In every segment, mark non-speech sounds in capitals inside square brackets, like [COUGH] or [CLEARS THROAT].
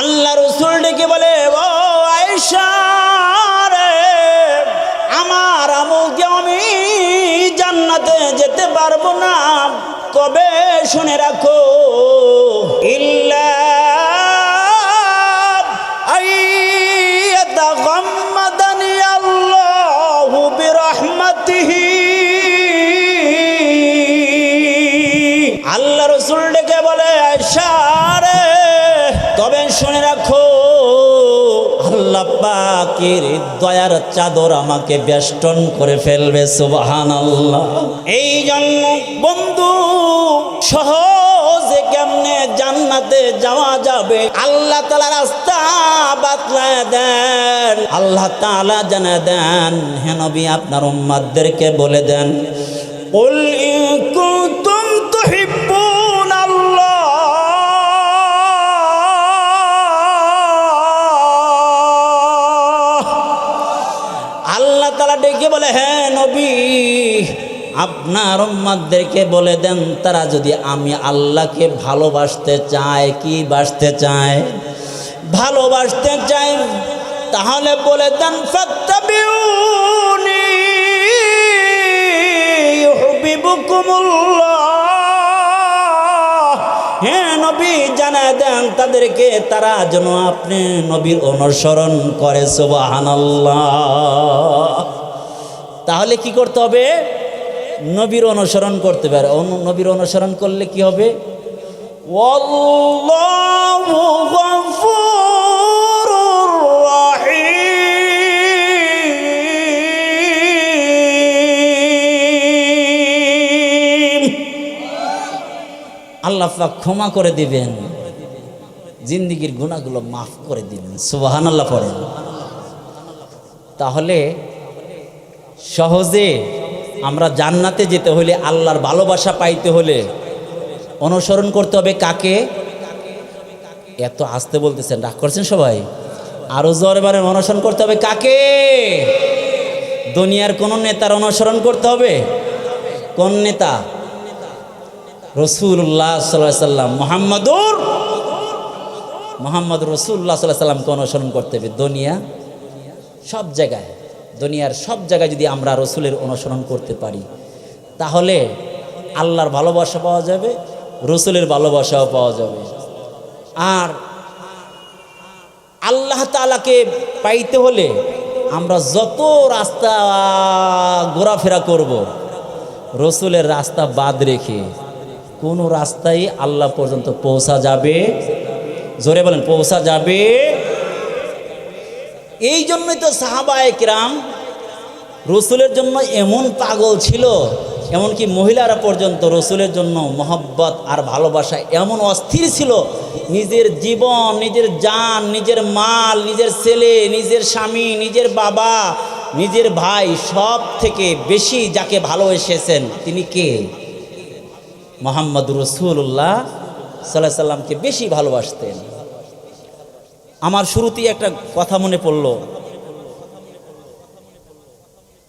আল্লাহ রসুল ডেকে বলে, ও আয়েশা রে, আমার আমি জান্নাতে যেতে পারব না। কবে শুনে রাখো? পাকের দয়ার চাদর আমাকে বেষ্টন করে ফেলবে সুবাহান আল্লাহ এই জন্য বন্ধু সহজে কেমনে জান্নাতে যাওয়া যাবে আল্লাহ তালা রাস্তা বাতলায় দেন আল্লাহ তালা জানা দেন হেনবি আপনার উম্মাদদেরকে বলে দেন قل إن ডেকে বলে হ্যাঁ নবী, আপনার উম্মাদেরকে বলে দেন, তারা যদি আমি আল্লাহকে ভালোবাসতে চায়, কি বাসতে চায়? ভালোবাসতে চায়, তাহলে বলে দেন নবী দেন, তাদেরকে তারা যেন আপনি নবীর অনুসরণ করে, সুবহানাল্লাহ। তাহলে কি করতে হবে? নবীর অনুসরণ করতে পারে নবীর অনুসরণ করলে কি হবে? আল্লাহ ক্ষমা করে দিবেন। জিন্দিগির গুণাগুলো মাফ করে দিবেন। সুবাহান আল্লাহ পড়েন। তাহলে সহজে আমরা জান্নাতে যেতে হলে আল্লাহর ভালোবাসা পাইতে হলে অনুসরণ করতে হবে কাকে? এত আসতে বলতেছেন, রাগ করছেন সবাই? আরও জোরে বারে অনুসরণ করতে হবে কাকে? দুনিয়ার কোন নেতার অনুসরণ করতে হবে? কোন নেতা? রসুল্লাহ সাল্লাহ সাল্লাম। মোহাম্মদুর? মোহাম্মদ রসুল্লাহ সাল্লাহ সাল্লামকে অনুসরণ করতে হবে দুনিয়া, সব জায়গায়। দুনিয়ার সব জায়গায় যদি আমরা রসুলের অনুসরণ করতে পারি, তাহলে আল্লাহর ভালোবাসা পাওয়া যাবে, রসুলের ভালোবাসাও পাওয়া যাবে। আর আল্লাহ তালাকে পাইতে হলে আমরা যত রাস্তা ঘোরাফেরা করব, রসুলের রাস্তা বাদ রেখে কোনো রাস্তায় আল্লাহ পর্যন্ত পৌঁছা যাবে? জোরে বলেন, পৌঁছা যাবে? এই জন্যই তো সাহাবায় কিরাম রসুলের জন্য এমন পাগল ছিল, এমনকি মহিলারা পর্যন্ত রসুলের জন্য মহব্বত আর ভালোবাসা এমন অস্থির ছিল। নিজের জীবন, নিজের জান, নিজের মাল, নিজের ছেলে, নিজের স্বামী, নিজের বাবা, নিজের ভাই সব থেকে বেশি যাকে ভালোবেসেছেন তিনি কে? মোহাম্মদ রসুল্লাহ সাল্লাহ সাল্লামকে বেশি ভালোবাসতেন। আমার শুরুতেই একটা কথা মনে পড়ল।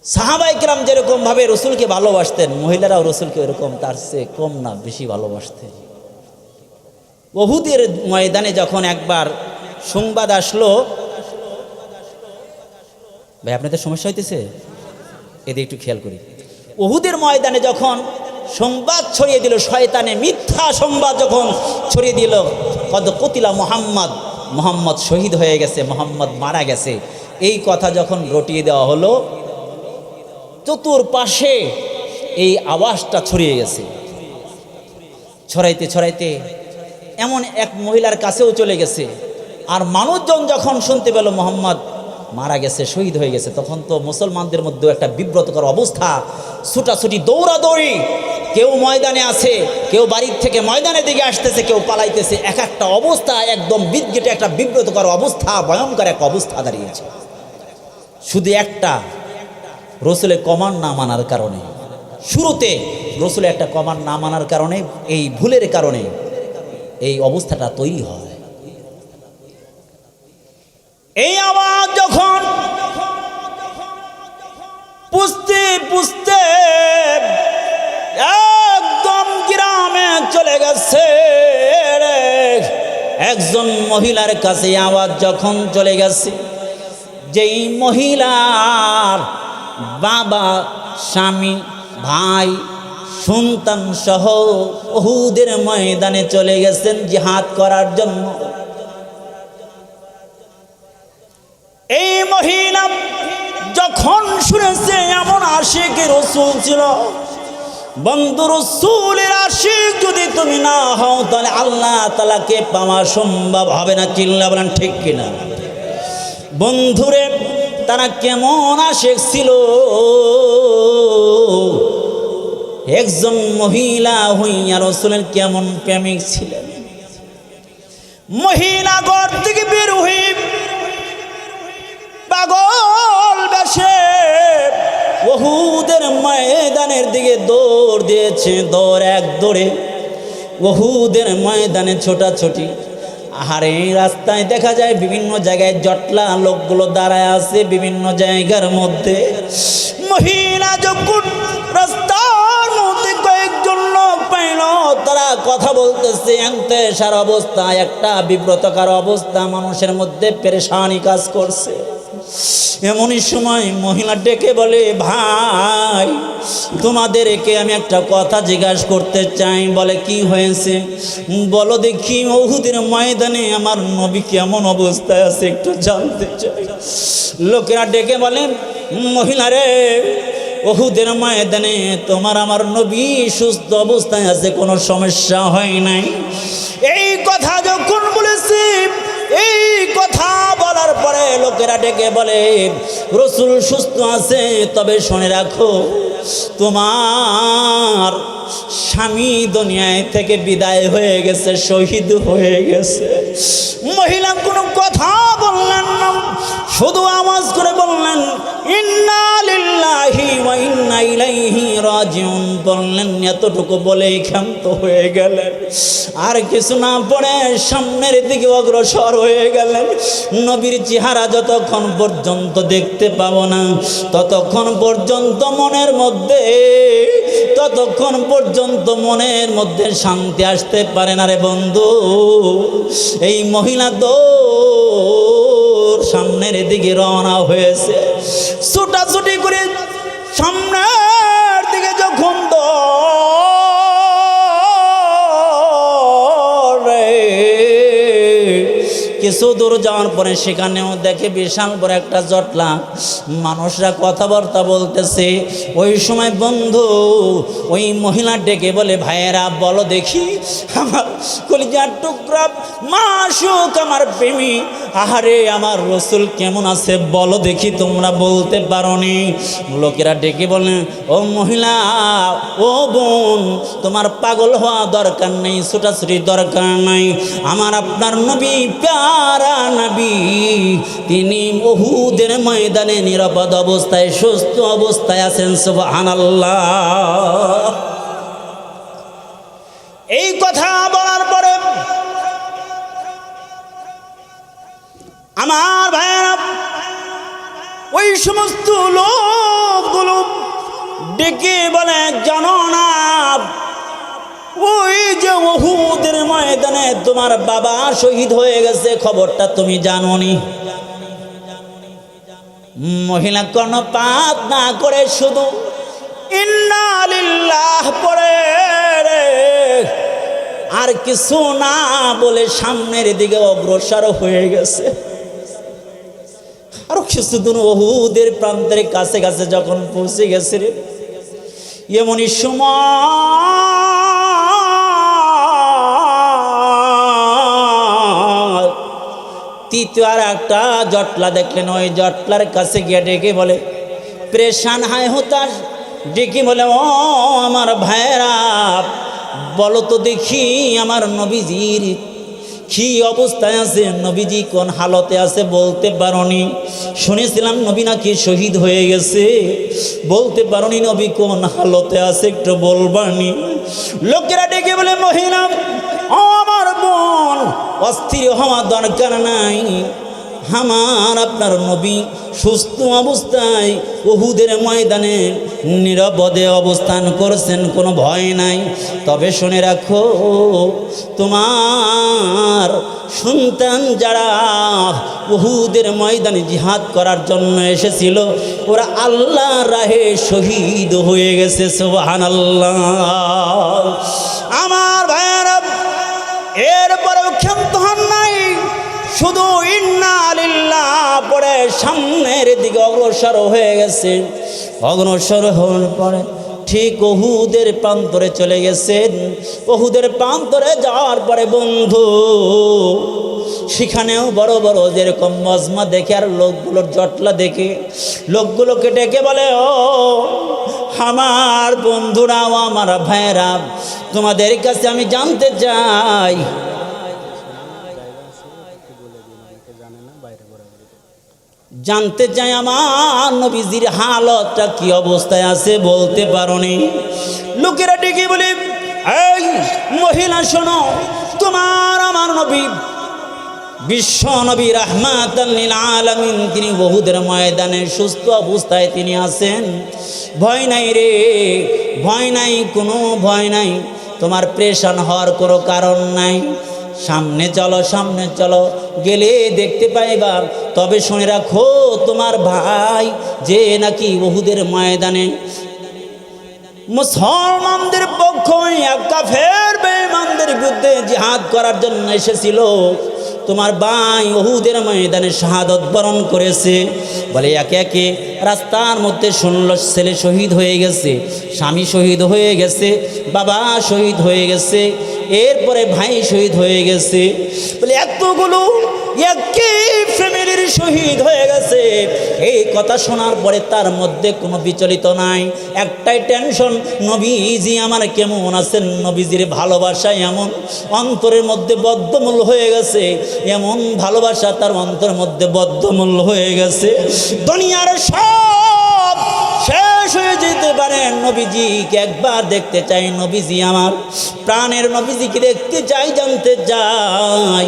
সাহাবাইকরাম যেরকম ভাবে রসুলকে ভালোবাসতেন, মহিলারাও রসুলকে এরকম তার চেয়ে কম না, বেশি ভালোবাসতেন। বহুদের ময়দানে যখন একবার সংবাদ আসলো, ভাই, আপনাদের সমস্যা হইতেছে? এদের একটু খেয়াল করি। ওহুদের ময়দানে যখন সংবাদ ছড়িয়ে দিল, শয়তানে মিথ্যা সংবাদ যখন ছড়িয়ে দিল, কদ কতিলা মোহাম্মদ মোহাম্মদ শহীদ হয়ে গেছে, মোহাম্মদ মারা গেছে। এই কথা যখন রটিয়ে দেওয়া হলো চতুর পাশে এই আওয়াজটা ছড়িয়ে গেছে। ছড়াইতে ছড়াইতে এমন এক মহিলার কাছেও চলে গেছে। আর মানুষজন যখন শুনতে পেল মোহাম্মদ মারা গেছে, শহীদ হয়ে গেছে, তখন তো মুসলমানদের মধ্যেও একটা বিব্রতকর অবস্থা। ছুটাছুটি, দৌড়াদৌড়ি। কেউ ময়দানে আছে, কেউ বাড়ির থেকে ময়দানের দিকে আসতেছে, কেউ পালাইতেছে। এক একটা অবস্থা, একদম বিদ্যেটে একটা বিব্রতকর অবস্থা, ভয়ঙ্কর এক অবস্থা দাঁড়িয়েছে। শুধু একটা রসুলের কমান না মানার কারণে। শুরুতে রসুলের একটা কমান না মানার কারণে, এই ভুলের কারণে এই অবস্থাটা তৈরি হয়। এই আওয়াজ যখন পুষতে পুষতে একদম গ্রামে চলে গেছে একজন মহিলার কাছে আওয়াজ যখন চলে গেছে, যেই মহিলার বাবা, স্বামী, ভাই, সন্তান সহ ওহুদের ময়দানে চলে গেছেন জিহাদ করার জন্য। এই মহিলা যখন শুনেছে এমন আশিক রসুল ছিল, বন্ধু রসুলের আশিক যদি তুমি না হও, তাহলে আল্লাহ তালাকে পাওয়া সম্ভব হবে না, চিল্লা বলেন ঠিক কিনা? বন্ধুরে, তারা কেমন আশেক ছিল? একজন মহিলা হইয়া রসুলের কেমন প্রেমিক ছিলেন? মহিলা ঘর থেকে বের হই পাগল বেশে। ওহুদের ময়দানের দিকে দৌড় দিয়েছে, দৌড় এক দৌড়ে। ওহুদের ময়দানে ছোটাছুটি। আর এই রাস্তায় দেখা যায় বিভিন্ন জায়গায় জটলা লোকগুলো দাঁড়ায় আছে বিভিন্ন জায়গার মধ্যে। মহিলা যখন রাস্তার মধ্যে কয়েকজন লোক পাইল, তারা কথা বলতেছে এনতে সার অবস্থা, একটা বিব্রতকার অবস্থা, মানুষের মধ্যে পেরেশানি কাজ করছে। এমনই সময় মহিলা ডেকে বলে, ভাই, তোমাদেরকে আমি একটা কথা জিজ্ঞাসা করতে চাই। বলে, কি হয়েছে? বলো দেখি ওহুদের ময়দানে আমার নবী কেমন অবস্থায় আছে একটু জানতে চাই। লোকেরা ডেকে বলে, মহিলা রে ওহুদের ময়দানে তোমার আমার নবী সুস্থ অবস্থায় আছে, কোনো সমস্যা হয় নাই? এই কথা যখন বলেছি এই কথা বলার পরে লোকেরা ডেকে বলে, রসুল সুস্থ আছে, তবে শুনে রাখো, তোমার স্বামী দুনিয়ায় থেকে বিদায় হয়ে গেছে, শহীদ হয়ে গেছে। মহিলা কোনো কথা বললেন না, শুধু আওয়াজ করে বললেন রাজিউন। বললেন, এতটুকু বলেই ক্ষান্ত হয়ে গেলেন। আর কিছু না পড়ে সামনের দিকে অগ্রসর হয়ে গেলেন। নবীর চেহারা যতক্ষণ পর্যন্ত দেখতে পাবো না, ততক্ষণ পর্যন্ত মনের মধ্যে, ততক্ষণ পর্যন্ত মনের মধ্যে শান্তি আসতে পারে না রে বন্ধু। এই মহিলা তো সামনের দিকে রওনা হয়েছে। ছুটাছুটি করে সামনের কিছু দূর যাওয়ার পরে সেখানেও দেখে বিশাল বড় একটা জটলা। মানুষরা কথাবার্তা বলতেছে। ওই সময় বন্ধু, ওই মহিলা ডেকে বলে, ভাইয়েরা, বলো দেখি আমার কলিজার টুকরা। মাসুক আমার প্রেমী। আহারে, আমার রসুল কেমন আছে বলো দেখি, তোমরা বলতে পারো নি লোকেরা ডেকে বলে, ও মহিলা, ও বোন, তোমার পাগল হওয়া দরকার নেই ছোটাছুটি দরকার নাই। আমার আপনার নবী প্যারা নবী। তিনি বহুদের ময়দানে নিরাপদ অবস্থায়, সুস্থ অবস্থায় আছেন, সুবহানাল্লাহ। এই কথা বলার পরে আমার ভাইয়েরা, ওই সমস্ত লোকগুলো ডেকে বলে জানো না ওই যে ওহুদের ময়দানে তোমার বাবা শহীদ হয়ে গেছে, খবরটা তুমি জানো নি মহিলা কর্ণপাত না করে শুধু ইন্নালিল্লাহ পড়ে রে। আর কিছু না বলে সামনের দিকে অগ্রসর হয়ে গেছে আরও কিছুদিন বহুদের প্রান্তের কাছে কাছে যখন পৌঁছে গেছে রে, এমনই সময় তৃতীয় আর একটা জটলা দেখলেন, ওই জটলার কাছে গিয়ে ডেকে বলে, প্রেশান হায় হতাশ। ডেকে বলে, ও আমার ভাইয়েরা, বলো তো দেখি আমার নবীজির কি অবস্থায় আছে? নবীজি কোন হালতে আছে বলতে পারনি। শুনেছিলাম নবী নাকি শহীদ হয়ে গেছে। বলতে পারনি নবী কোন হালতে আছে, একটু বলবানি। লোকেরা ডেকে বলে মহিলা ও আমার বোন অস্থির হওয়া দরকার নাই। আমার আপনার নবী সুস্থ অবস্থায় ওহুদের ময়দানে নিরবদে অবস্থান করছেন, কোনো ভয় নাই। তবে শুনে রাখো, তোমার সন্তান যারা ওহুদের ময়দানে জিহাদ করার জন্য এসেছিল, ওরা আল্লাহ রাহে শহীদ হয়ে গেছে সোহান আল্লাহ আমার ভাইয়ারা শুধু ইন্না আলিল্লাহ পরে সামনের দিকে অগ্রসর হয়ে গেছে। অগ্রসর হওয়ার পরে ঠিক ওহুদের প্রান্তরে চলে গেছেন। ওহুদের প্রান্তরে যাওয়ার পরে বন্ধু, সেখানেও বড় বড় যেরকম মজমা দেখে আর লোকগুলোর জটলা দেখে, লোকগুলোকে ডেকে বলে, ও, আমার বন্ধুরাও, আমার ভাইয়েরা, তোমাদের কাছে আমি জানতে চাই জানতে চাই আমার নবীজির হালতটা কি অবস্থায় আছে বলতে পারোনি। লোকেরা ডেকে বলে, এই মহিলা, শোনো, তোমার আমার নবী, বিশ্ব নবী রহমাত আলমিন, তিনি বহুদের ময়দানে সুস্থ অবস্থায় তিনি আছেন। ভয় নাই রে, ভয় নাই, কোনো ভয় নাই। তোমার প্রেশান হওয়ার কোনো কারণ নাই। সামনে চলো সামনে চলো। গেলে দেখতে পাইবার। তবে শুনে রাখো, তোমার ভাই যে নাকি বহুদের ময়দানে মুসলমানদের পক্ষ কাফের বেমানদের বিরুদ্ধে জিহাদ করার জন্য এসেছিল। তোমার বাই ওহুদের ময়দানে শাহাদত বরণ করেছে। বলে একে একে রাস্তার মধ্যে শুনল ছেলে শহীদ হয়ে গেছে, স্বামী শহীদ হয়ে গেছে, বাবা শহীদ হয়ে গেছে, এরপরে ভাই শহীদ হয়ে গেছে। বলে এতগুলো একই ফ্যামিলির শহীদ হয়ে গেছে। এই কথা শোনার পরে তার মধ্যে কোনো বিচলিত নাই। একটাই টেনশন নবীজি আমার কেমন আছেন? নবীজির ভালোবাসা এমন অন্তরের মধ্যে বদ্ধমূল হয়ে গেছে। এমন ভালোবাসা তার অন্তরের মধ্যে বদ্ধমূল হয়ে গেছে। দুনিয়ার সব শেষ হয়ে যেতে পারেন নবীজিকে একবার দেখতে চাই। নবীজি আমার প্রাণের নবীজিকে দেখতে চাই, জানতে চাই।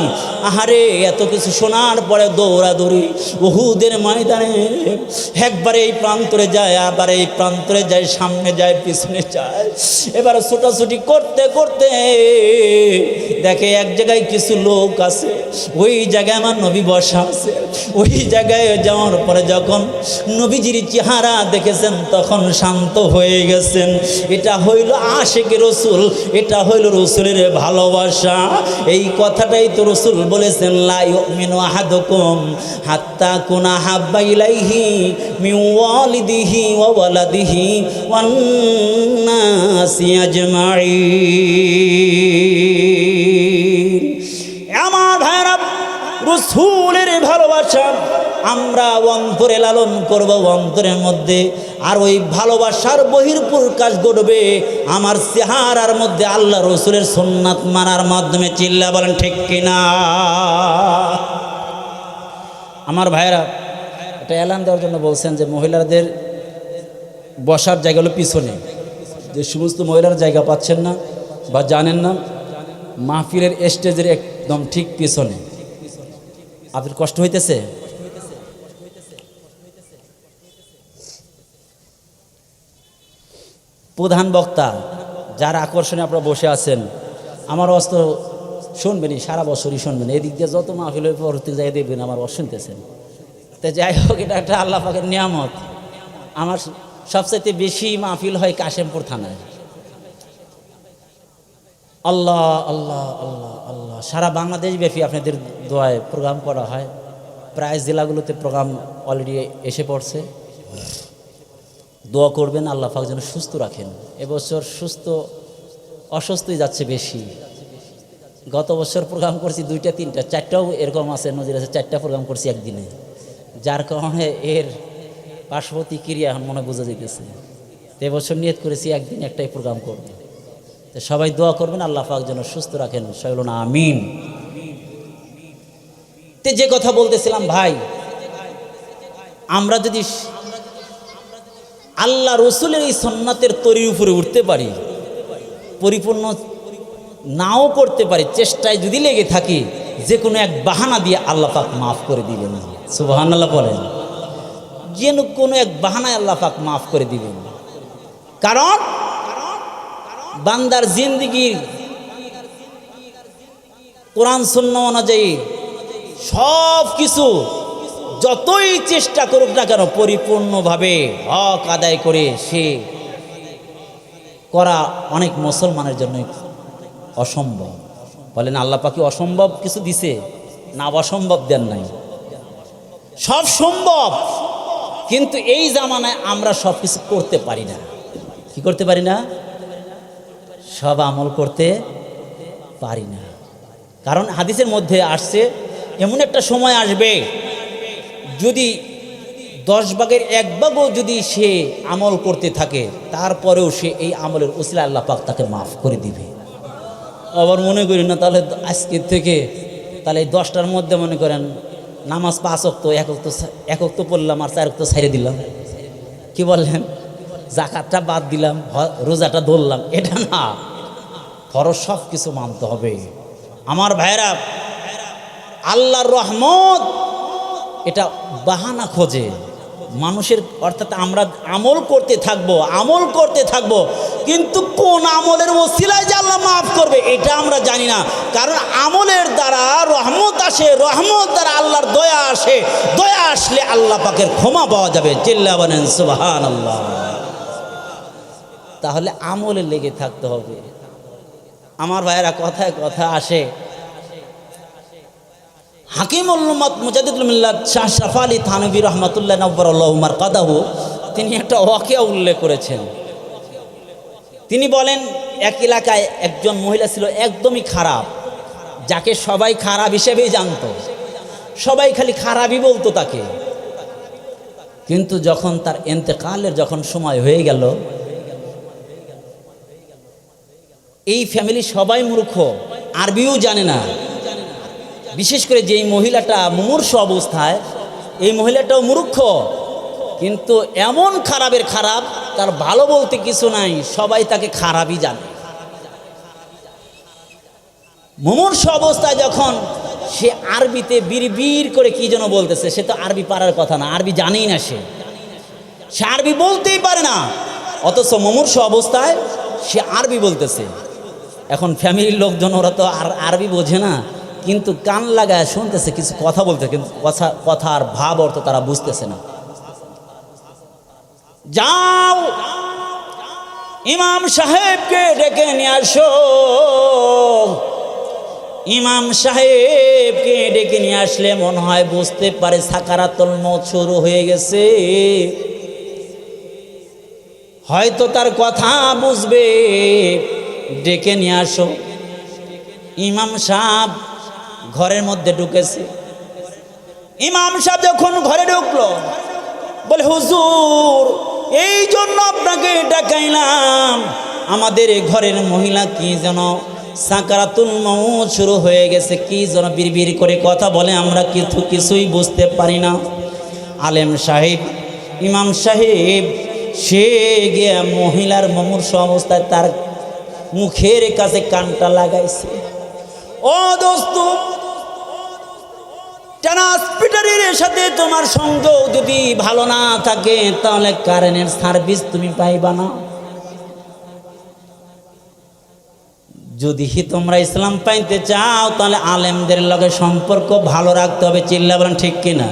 আহারে, এত কিছু শোনার পরে দৌড়াদৌড়ি বহুদের ময়দানে একবার এই প্রান্তরে যায়, আবার এই প্রান্তরে যায়, সামনে যায়, পিছনে যায়। এবার ছোটাছুটি করতে করতে দেখে এক জায়গায় কিছু লোক আছে, ওই জায়গায় আমার নবী বসা আছে। ওই জায়গায় যাওয়ার পরে যখন নবীজির চেহারা দেখেছেন, তখন শান্ত হয়ে গেছেন। এটা হইল আশেক রসুল, এটা হইল রসুলের ভালোবাসা। এই কথাটাই তো রসুল বলেছেন লাই মিনু আহাদকুম হাত্তা কুনা হাব্বা ইলাইহি মিন ওয়ালিদিহি ওয়া ওয়ালাদিহি ওয়ান নাসি আজমাইন। আমার ভাইরা রসুলের ভালোবাসা আমরা অন্তরে লালন করব, অন্তরের মধ্যে আর ওই ভালোবাসার বহির প্রকাশ ঘটবে আমার চেহারার মধ্যে আল্লাহ রসুলের সোননাথ মানার মাধ্যমে চিল্লা বলেন, ঠিক কিনা? আমার ভাইরা এটা এলান দেওয়ার জন্য বলছেন যে মহিলাদের বসার জায়গা হলো পিছনে। যে সমস্ত মহিলার জায়গা পাচ্ছেন না বা জানেন না, মাহফিলের স্টেজের একদম ঠিক পিছনে। আপনার কষ্ট হইতেছে? প্রধান বক্তা যার আকর্ষণে আপনারা বসে আছেন। আমার অস্ত শুনবেনই, সারা বছরই শুনবেন। এদিক দিয়ে যত মাহফিল হয়ে পরবর্তী জায়গায় দেখবেন আমার অস তো যাই হোক, এটা একটা আল্লাহ নিয়ামত। আমার সবচাইতে বেশি মাহফিল হয় কাশেমপুর থানায়। আল্লাহ আল্লাহ আল্লাহ আল্লাহ। সারা বাংলাদেশ ব্যাপী আপনাদের দোয়ায় প্রোগ্রাম করা হয়। প্রায় জেলাগুলোতে প্রোগ্রাম অলরেডি এসে পড়ছে। দোয়া করবেন, আল্লাহ পাক যেন সুস্থ রাখেন। এবছর সুস্থ অসুস্থই যাচ্ছে বেশি। গত বছর প্রোগ্রাম করছি দুইটা, তিনটা, চারটাও এরকম আছে, নজির আছে, চারটা প্রোগ্রাম করছি একদিনে। যার কারণে এর পার্শ্ববর্তী ক্রিয়া এখন মনে বোঝা যেতেছে তো এবছর নিয়ত করেছি একদিন একটাই প্রোগ্রাম করবে। তো সবাই দোয়া করবেন, আল্লাহ পাক যেন সুস্থ রাখেন। সবাই না আমিন। তে যে কথা বলতেছিলাম, ভাই, আমরা যদি আল্লাহ রসুলের এই সন্ন্যাতের তরির উপরে উঠতে পারি, পরিপূর্ণ নাও করতে পারি, চেষ্টায় যদি লেগে থাকি, যে কোনো এক বাহানা দিয়ে আল্লাহ পাক মাফ করে দিবেন। সুবাহান আল্লাহ বলেন। যেন কোনো এক বাহানায় আল্লাহ পাক মাফ করে দিবেন। কারণ বান্দার জিন্দিগির কোরআন শূন্য অনুযায়ী সব কিছু যতই চেষ্টা করুক না কেন, পরিপূর্ণভাবে হক আদায় করে সে করা অনেক মুসলমানের জন্য অসম্ভব। বলেন, আল্লাহ পাখি অসম্ভব কিছু দিছে? না, অসম্ভব দেন নাই। সব সম্ভব, কিন্তু এই জামানায় আমরা সব কিছু করতে পারি না। কি করতে পারি না? সব আমল করতে পারি না। কারণ হাদিসের মধ্যে আসছে, এমন একটা সময় আসবে যদি দশ ভাগের এক ভাগও যদি সে আমল করতে থাকে, তারপরেও সে এই আমলের ওসিলা আল্লাহ পাক তাকে মাফ করে দিবে। আবার মনে করি না, তাহলে আজকের থেকে তাহলে এই দশটার মধ্যে মনে করেন নামাজ পাঁচ অক্ত এক অক্ত এক অক্ত পড়লাম আর চার অক্ত ছাইড়ে দিলাম। কি বললেন? জাকাতটা বাদ দিলাম রোজাটা ধরলাম, এটা না। ফরজ সব কিছু মানতে হবে। আমার ভাইরা আল্লাহর রহমত এটা বাহানা খোঁজে। মানুষের অর্থাৎ আমরা আমল করতে থাকব, আমল করতে থাকব, কিন্তু কোন আমলের ওসিলায় যে আল্লাহ মাফ করবে এটা আমরা জানি না। কারণ আমলের দ্বারা রহমত আসে, রহমত দ্বারা আল্লাহর দয়া আসে। দয়া আসলে আল্লাহ পাকের ক্ষমা পাওয়া যাবে। চিল্লা বলেন সুবাহান আল্লাহ তাহলে আমলে লেগে থাকতে হবে। আমার ভাইয়েরা কথায় কথা আসে। হাকিম উল্লুমাত মুজাদিদুল্লাহ শাহ শাফ আলী থানবী রহমতুল্লাহ নব্বরুল্লাহমার কাদাহু তিনি একটা ওয়াকিয়া উল্লেখ করেছেন। তিনি বলেন, এক এলাকায় একজন মহিলা ছিল একদমই খারাপ, যাকে সবাই খারাপ হিসেবেই জানতো। সবাই খালি খারাপই বলতো তাকে। কিন্তু যখন তার এন্তেকালের যখন সময় হয়ে গেল, এই ফ্যামিলি সবাই মূর্খ, আরবিও জানে না। বিশেষ করে যেই মহিলাটা মুমূর্ষ অবস্থায়, এই মহিলাটাও মূর্খ, কিন্তু এমন খারাপের খারাপ, তার ভালো বলতে কিছু নাই, সবাই তাকে খারাপই জানে। মুমূর্ষ অবস্থায় যখন সে আরবিতে বীর করে কি যেন বলতেছে, সে তো আরবি পারার কথা না, আরবি জানেই না সে। সে আরবি বলতেই পারে না, অথচ মুমূর্ষ অবস্থায় সে আরবি বলতেছে। এখন ফ্যামিলির লোকজন, ওরা তো আর আরবি বোঝে না। কিন্তু কান লাগায় শুনতেছে, কিছু কথা বলতে কিন্তু কথা কথার ভাব অর্থ তারা বুঝতেছে না। যাও, ইমাম সাহেবকে ডেকে নিয়ে আসো। ইমাম সাহেবকে ডেকে নিয়ে আসলে মনে হয় বুঝতে পারে সাকারাতল মত শুরু হয়ে গেছে। হয়তো তার কথা বুঝবে। ডেকে নিয়ে আসো। ইমাম সাহেব ঘরের মধ্যে ঢুকেছে। ইমাম সাহেব যখন ঘরে ঢুকলো, বলে, হুজুর, এই জন্য আপনাকে ডাকাইলাম। আমাদের ঘরের মহিলা কি যেন সাকারাতুল শুরু হয়ে গেছে, কি যেন বিড়বিড় করে কথা বলে, আমরা কিছু কিছুই বুঝতে পারি না। আলেম সাহেব, ইমাম সাহেব, সে গিয়ে মহিলার মমূর্ষ অবস্থায় তার মুখের কাছে কানটা লাগাইছে। ও ট্রান্সপিটারের সাথে তোমার সংযোগ যদি ভালো না থাকে, তাহলে কারেন্টের সার্ভিস তুমি পাইবা না। যদি তোমরা ইসলাম পাইতে চাও, তাহলে আলেমদের লগে সম্পর্ক ভালো রাখতে হবে, চিল্লা বলেন ঠিক কিনা?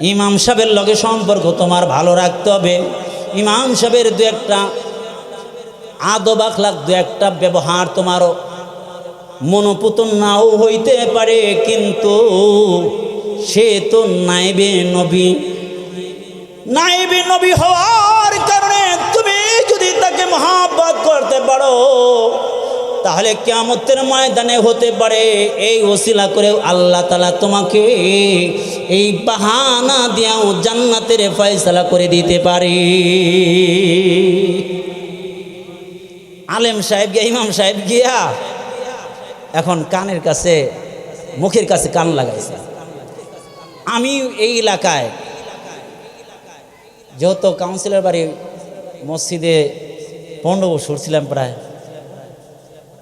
ইমাম সাহেবের লগে সম্পর্ক তোমার ভালো রাখতে হবে। ইমাম সাহেবের দু একটা আদব আখলাক দু একটা ব্যবহার তোমার মনোপুতন নাও হইতে পারে, কিন্তু সে তো নাইবে নবী। নাইবে নবী হওয়ার কারণে তুমি যদি তাকে মহাব্বত করতে পারো, তাহলে কেমতের ময়দানে হতে পারে। এই ওসিলা করে আল্লাহ তালা তোমাকে এই বাহানা দিয়াও জান্নাতের ফয়সালা করে দিতে পারে। আলেম সাহেব গিয়া, ইমাম সাহেব গিয়া এখন কানের কাছে, মুখের কাছে কান লাগাইছে। আমি এই এলাকায় যেহেতু কাউন্সিলর বাড়ি, মসজিদে পনেরো বছর ছিলাম প্রায়,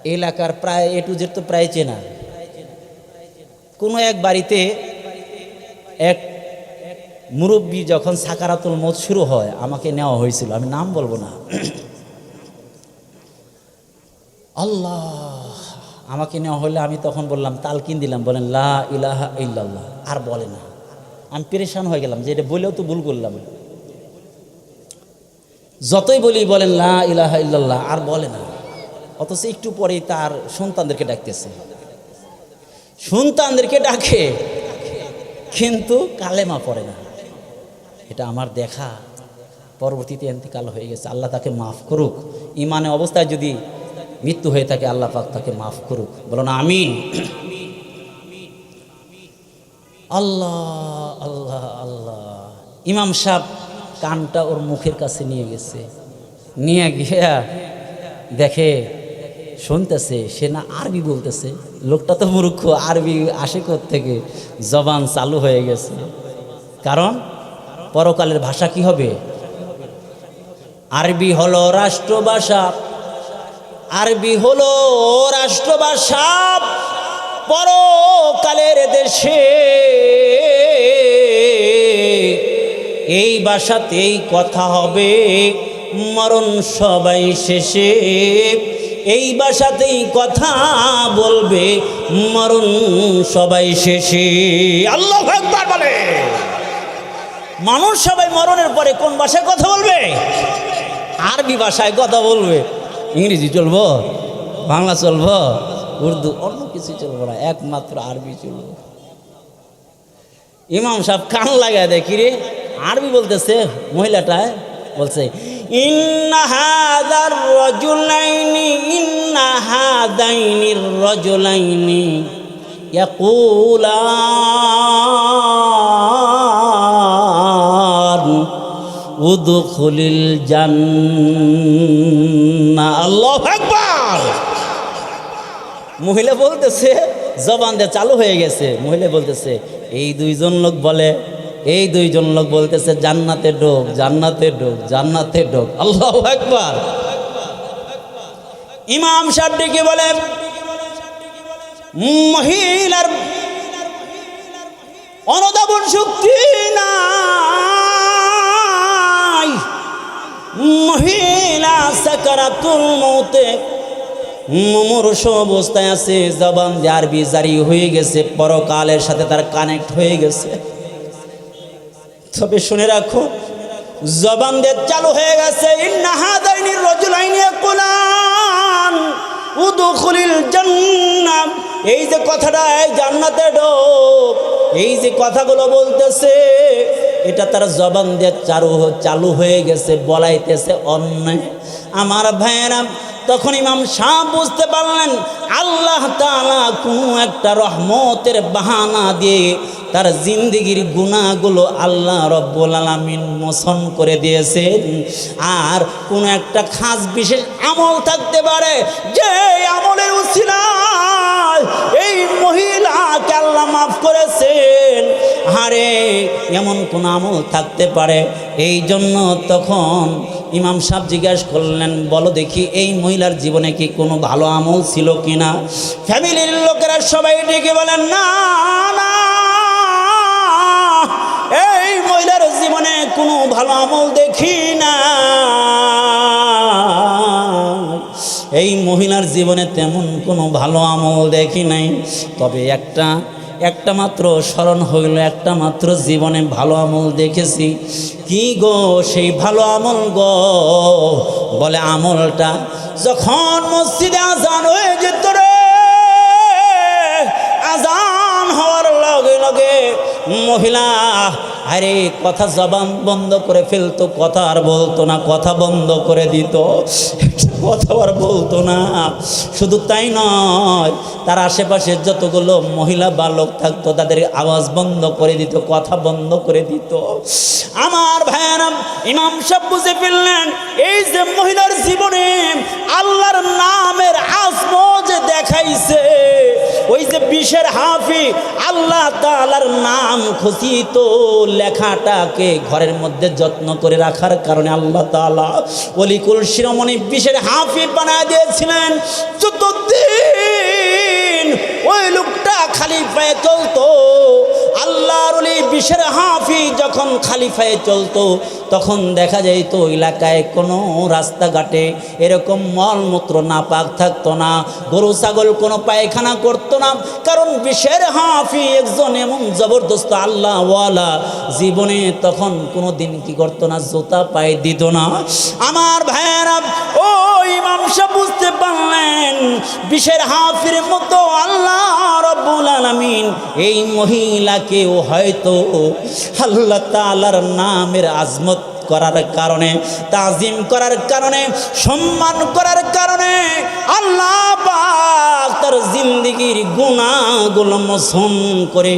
এলাকার প্রায় এ টু জেড তো প্রায় চেনা। কোনো এক বাড়িতে এক মুরব্বী যখন সাকারাতুল মত শুরু হয়, আমাকে নেওয়া হয়েছিল। আমি নাম বলব না। [CLEARS THROAT] আল্লাহ! আমাকে নেওয়া হলে আমি তখন বললাম, তালকিন দিলাম, বলেন, লা ইলাহা ইল্লাল্লাহ আর বলে না। আমি পেরেশান হয়ে গেলাম যে এটা বলেও তো ভুল করলাম। যতই বলি, বলেন, লা ইলাহা ইল্লাল্লাহ আর বলে না। অথচ একটু পরেই তার সন্তানদেরকে ডাকতেছে। সন্তানদেরকে ডাকে, কিন্তু কালেমা পড়ে না। এটা আমার দেখা। পরবর্তীতে এন্তিকাল হয়ে গেছে। আল্লাহ তাকে মাফ করুক। ইমানে অবস্থায় যদি মৃত্যু হয়ে থাকে, আল্লাহ পাক তাকে মাফ করুক। বলো না, আমিন। আল্লাহ আল্লাহ আল্লাহ। ইমাম সাহেব কানটা ওর মুখের কাছে নিয়ে গেছে। নিয়ে গিয়া দেখে, শুনতেছে, সে না আরবি বলতেছে। লোকটা তো মূর্খ, আরবি আসে থেকে জবান চালু হয়ে গেছে। কারণ পরকালের ভাষা কি হবে? আরবি হলো রাষ্ট্রভাষা। আরবি হলো রাষ্ট্রভাষা পরকালের দেশে। এই ভাষাতেই কথা হবে, মরণ সবাই শেষে। এই ভাষাতেই কথা বলবে, মরণ সবাই শেষে। আল্লাহ বলে। মানুষ সবাই মরণের পরে কোন ভাষায় কথা বলবে? আরবি ভাষায় কথা বলবে। ইংরেজি চলবো, বাংলা চলবো, উর্দু অন্য কিছু চলবো না, একমাত্র আরবি চলবো। ইমাম সাহেব কান লাগায় দেখি রে আরবি বলতেছে? মহিলাটায় বলছে ইন্নাহাদার রজুলাইনি ইন্নাহাদাইনির রজুলাইনি ইয়াকুলান উদখুলিল জান্নাহ। আল্লাহু আকবার! মহিলা বলতেছে, জবান দিয়ে চালু হয়ে গেছে। মহিলা বলতেছে, এই দুইজন লোক বলে, এই দুইজন লোক বলতেছে জান্নাতে ঢোক জান্নাতে ঢোক জান্নাতে ঢোক আল্লাহ একবার ইমাম সাহেব বলে, মহিলার অনুধাবন শক্তি নাই। মহিলা সাকারাতুল মৌতে মুমূর্ষ অবস্থায় আছে, জবান দিয়ে আরবি জারি হয়ে গেছে, পরকালের সাথে তার কানেক্ট হয়ে গেছে। তবে শুনে রাখো, জবান দিয়ে চালু হয়ে গেছে ইন্নাহাদাইনি রজুলাইনি কুলান উদখুলিল জান্নাম এই যে কথাটা, এই জান্নাতে ঢোক এই যে কথাগুলো বলতেছে এটা তার জবান দিয়ে চালু চালু হয়ে গেছে, বলাইতেছে অন্যায় আমার ভাইয়েরা, তখন ইমাম শাহ বুঝতে পারলেন, আল্লাহ তাআলা কোনো একটা রহমতের বাহানা দিয়ে তার জিন্দগির গুণাগুলো আল্লাহ রব্বুল আলমিন মোচন করে দিয়েছেন। আর কোনো একটা খাস বিশেষ আমল থাকতে পারে, যে আমলের উচিলায় মহিলাকে আল্লাহ মাফ করেছেন? আরে, এমন কোন আমল থাকতে পারে? এই জন্য তখন ইমাম সাহেব জিজ্ঞাসা করলেন, বলো দেখি এই মহিলার জীবনে কি কোনো ভালো আমল ছিল কিনা? ফ্যামিলির লোকেরা সবাই ডেকে বলেন, না না, এই মহিলার জীবনে কোনো ভালো আমল দেখি না। এই মহিলার জীবনে তেমন কোনো ভালো আমল দেখি নাই। তবে একটা একটা মাত্র স্মরণ হইল, একটা মাত্র জীবনে ভালো আমল দেখেছি। কি গো সেই ভালো আমল গো? বলে আমলটা যখন মসজিদে আজান হয়ে যেত রে, আজান হওয়ার লগে লগে মহিলা আরে, কথা জবান বন্ধ করে ফেলতো, কথা আর বলতো না, কথা বন্ধ করে দিত। কথা আর বলতো না। শুধু তাই নয়, তার আশেপাশে যতগুলো মহিলা বালক থাকতো, তাদের আওয়াজ বন্ধ করে দিত, কথা বন্ধ করে দিত। আমার ভাইয়ারাম ইমাম সাহেব বুঝে ফেললেন, এই যে মহিলার জীবনে আল্লাহর নামের আজম যে দেখাইছে, ওই যে বিশের হাফি আল্লাহ তালার নাম খচিত লেখাটাকে ঘরের মধ্যে যত্ন করে রাখার কারণে আল্লাহ তালা অলিকুল শিরোমণি বিশের হাফি বানায় দিয়েছিলেন। চতুর্দিন ওই লোকটা খালি পায়ে চলতো। আল্লাহর বিশের হাফি যখন খালি পায়ে চলতো, তখন দেখা যাইতো এলাকায় কোনো রাস্তাঘাটে এরকম মলমূত্র না পাক থাকতো না, গরু ছাগল কোনো পায়খানা করতো না। কারণ বিশের হাফি একজন এমন জবরদস্ত আল্লাহওয়ালা, জীবনে তখন কোনো দিন কি করতো না, জুতা পায়ে দিত না। আমার ভাইয়েরা, ও ইমাম সাহেব বুঝতে পারলেন বিশের হাফির মতো আল্লাহ রব্বুল আলামিন এই মহিলাকেও হয়তো আল্লাহ তাআলার নামের আজমত করার কারণে, তাজিম করার কারণে, সম্মান করার কারণে আল্লাহ তার জিন্দিগির গুণাগুলো মোচন করে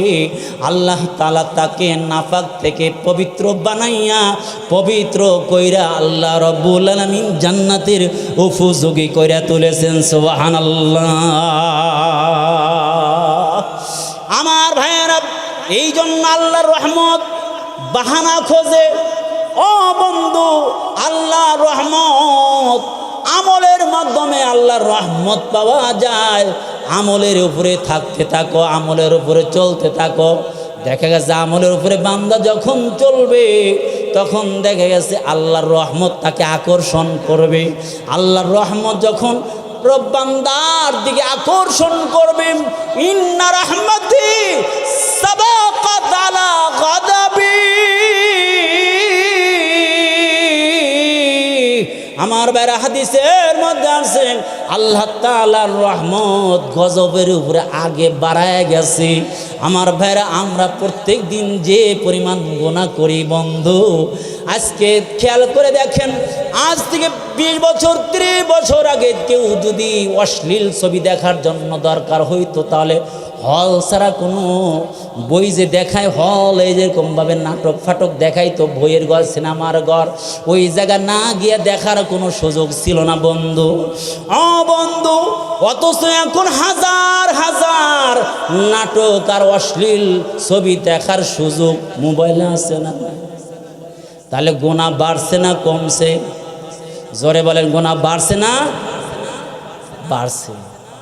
আল্লাহ তালা তাকে নাফাক থেকে পবিত্র বানাইয়া, পবিত্র কইরা আল্লাহ রব্বুল আলমিন জান্নাতের উপযোগী কইরা তুলেছেন সোহান আমার ভাইয়েরা এই জন্য আল্লাহর রহমত বাহানা খোঁজে ও বন্ধু আল্লাহ রহমত। আমলের মাধ্যমে আল্লাহর রহমত পাওয়া যায়। আমলের উপরে থাকতে থাকো, আমলের উপরে চলতে থাকো। দেখা গেছে আমলের উপরে বান্দা যখন চলবে, তখন দেখা গেছে আল্লাহর রহমত তাকে আকর্ষণ করবে। আল্লাহর রহমত যখন রব্বান্দার দিকে আকর্ষণ করবে, ইন্না রহমতি সাবাকাত আলা গাদাবি আমার বেড়া হাদিসের মধ্যে আছেন আল্লাহ তালার রহমত গজবের উপরে আগে বাড়ায় গেছে। আমার ভাইরা, আমরা প্রত্যেক দিন যে পরিমাণ গোনা করি, বন্ধু, আজকে খেয়াল করে দেখেন, আজ থেকে বিশ বছর, ত্রিশ বছর আগে কেউ যদি অশ্লীল ছবি দেখার জন্য দরকার হইতো, তাহলে হল ছাড়া কোনো বই যে দেখায়, হল এই যেরকমভাবে নাটক ফাটক দেখাই তো বইয়ের ঘর, সিনেমার ঘর, ওই জায়গা না গিয়ে দেখার কোনো সুযোগ ছিল না, বন্ধু। বন্ধু অথচ এখন হাজার হাজার নাটক আর অশ্লীল ছবি দেখার সুযোগ মোবাইলে আছে না? তাহলে গোনা বাড়ছে না কমছে? জোরে বলেন, গোনা বাড়ছে না? বাড়ছে।